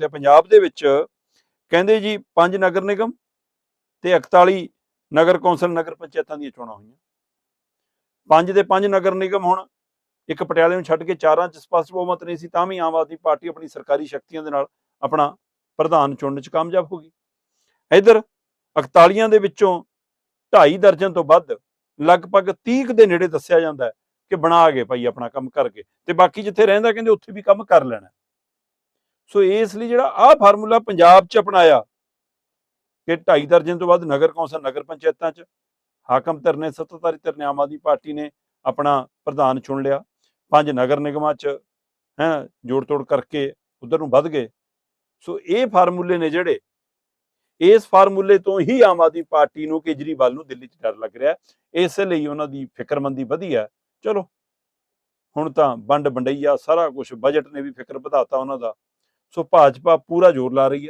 ਤੇ ਪੰਜਾਬ ਦੇ ਵਿੱਚ ਕਹਿੰਦੇ ਜੀ ਪੰਜ ਨਗਰ ਨਿਗਮ ਤੇ 41 ਨਗਰ ਕੌਂਸਲ ਨਗਰ ਪੰਚਾਇਤਾਂ ਦੀਆਂ ਚੋਣਾਂ ਹੋਈਆਂ। ਪੰਜ ਦੇ ਪੰਜ ਨਗਰ ਨਿਗਮ ਹੁਣ ਇੱਕ ਪਟਿਆਲੇ ਨੂੰ ਛੱਡ ਕੇ ਚਾਰਾਂ ਚ ਸਪਸ਼ਟ ਬਹੁਮਤ ਨਹੀਂ ਸੀ, ਤਾਂ ਵੀ ਆਮ ਆਦਮੀ ਪਾਰਟੀ ਆਪਣੀ ਸਰਕਾਰੀ ਸ਼ਕਤੀਆਂ ਦੇ ਨਾਲ ਆਪਣਾ ਪ੍ਰਧਾਨ ਚੁਣਨ ਚ ਕਾਮਯਾਬ ਹੋ ਗਈ। ਇਧਰ 41 ਦੇ ਵਿੱਚੋਂ ਢਾਈ ਦਰਜਨ ਤੋਂ ਵੱਧ ਲਗਭਗ 30 ਦੇ ਨੇੜੇ ਦੱਸਿਆ ਜਾਂਦਾ ਹੈ ਕਿ ਬਣਾ ਗਏ ਭਾਈ ਆਪਣਾ ਕੰਮ ਕਰਕੇ ਤੇ ਬਾਕੀ ਜਿੱਥੇ ਰਹਿੰਦਾ ਕਹਿੰਦੇ ਉੱਥੇ ਵੀ ਕੰਮ ਕਰ ਲੈਣਾ ਸੋ ਇਸ ਲਈ ਜਿਹੜਾ ਆਹ ਫਾਰਮੂਲਾ ਪੰਜਾਬ 'ਚ ਅਪਣਾਇਆ ਕਿ ਢਾਈ ਦਰਜਨ ਤੋਂ ਵੱਧ ਨਗਰ ਕੌਂਸਲ, ਨਗਰ ਪੰਚਾਇਤਾਂ 'ਚ, ਹਾਕਮ ਧਿਰ ਨੇ ਸੱਤਾਧਾਰੀ ਧਿਰ ਨੇ ਆਮ ਆਦਮੀ ਪਾਰਟੀ ਨੇ ਆਪਣਾ ਪ੍ਰਧਾਨ ਚੁਣ ਲਿਆ। ਪੰਜ ਨਗਰ ਨਿਗਮਾਂ 'ਚ, ਹੈ, ਜੋੜ ਤੋੜ ਕਰਕੇ ਉਧਰ ਨੂੰ ਵੱਧ ਗਏ। ਸੋ ਇਹ ਫਾਰਮੂਲੇ ਨੇ ਜਿਹੜੇ, ਇਸ ਫਾਰਮੂਲੇ ਤੋਂ ਹੀ ਆਮ ਆਦਮੀ ਪਾਰਟੀ ਨੂੰ ਕੇਜਰੀਵਾਲ ਨੂੰ ਦਿੱਲੀ 'ਚ ਡਰ ਲੱਗ ਰਿਹਾ। ਇਸ ਲਈ ਉਹਨਾਂ ਦੀ ਫਿਕਰਮੰਦੀ ਵਧੀ ਹੈ। ਚਲੋ, ਹੁਣ ਤਾਂ ਵੰਡ ਵੰਡਈਆ, ਸਾਰਾ ਕੁਝ ਬਜਟ ਨੇ ਵੀ ਫਿਕਰ ਵਧਾਤਾ ਉਹਨਾਂ ਦਾ। ਸੋ ਭਾਜਪਾ ਪੂਰਾ ਜ਼ੋਰ ਲਾ ਰਹੀ ਹੈ।